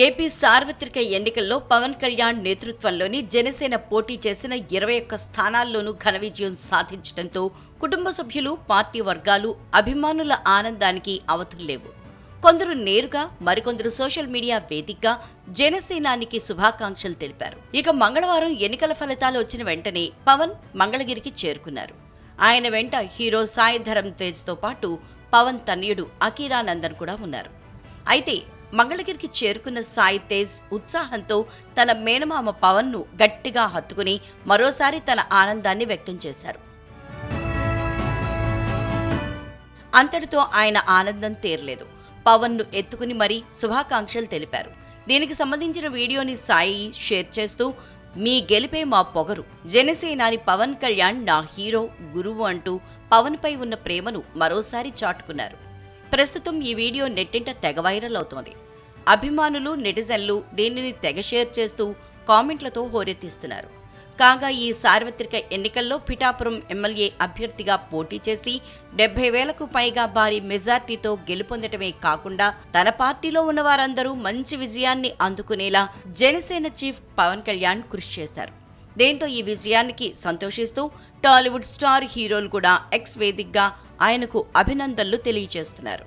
AP సార్వత్రిక ఎన్నికల్లో పవన్ కళ్యాణ్ నేతృత్వంలోని జనసేన పోటీ చేసిన ఇరవై ఒక్క స్థానాల్లోనూ ఘన విజయం సాధించడంతో కుటుంబ సభ్యులు పార్టీ వర్గాలు అభిమానుల ఆనందానికి అవతుల్లేవు కొందరు నేరుగా మరికొందరు సోషల్ మీడియా వేదికగా జనసేనానికి శుభాకాంక్షలు తెలిపారు. ఇక మంగళవారం ఎన్నికల ఫలితాలు వచ్చిన వెంటనే పవన్ మంగళగిరికి చేరుకున్నారు. ఆయన వెంట హీరో సాయి ధరమ్ తేజ్తో పాటు పవన్ తనయుడు అకీరానందన్ కూడా ఉన్నారు. అయితే మంగళగిరికి చేరుకున్న సాయి తేజ్ ఉత్సాహంతో తన మేనమామ పవన్ను గట్టిగా హత్తుకుని మరోసారి తన ఆనందాన్ని వ్యక్తం చేశారు. అంతటితో ఆయన ఆనందం తీరలేదు. పవన్ను ఎత్తుకుని మరీ శుభాకాంక్షలు తెలిపారు. దీనికి సంబంధించిన వీడియోని సాయి షేర్ చేస్తూ మీ గెలిపే మా పొగరు. జనసేనాని పవన్ కళ్యాణ్ నా హీరో గురువు అంటూ పవన్పై ఉన్న ప్రేమను మరోసారి చాటుకున్నారు. ప్రస్తుతం ఈ వీడియో నెట్టింట తెగ వైరల్ అవుతోంది. అభిమానులు నెటిజన్లు దీనిని తెగ షేర్ చేస్తూ కామెంట్లతో హోరెత్తిస్తున్నారు. కాగా ఈ సార్వత్రిక ఎన్నికల్లో పిఠాపురం ఎమ్మెల్యే అభ్యర్థిగా పోటీ చేసి డెబ్బై వేలకు పైగా భారీ మెజార్టీతో గెలుపొందటమే కాకుండా తన పార్టీలో ఉన్న వారందరూ మంచి విజయాన్ని అందుకునేలా జనసేన చీఫ్ పవన్ కళ్యాణ్ కృషి చేశారు. దీంతో ఈ విజయానికి సంతోషిస్తూ టాలీవుడ్ స్టార్ హీరోలు కూడా ఎక్స్ వేదికగా ఆయనకు అభినందనలు తెలియజేస్తున్నారు.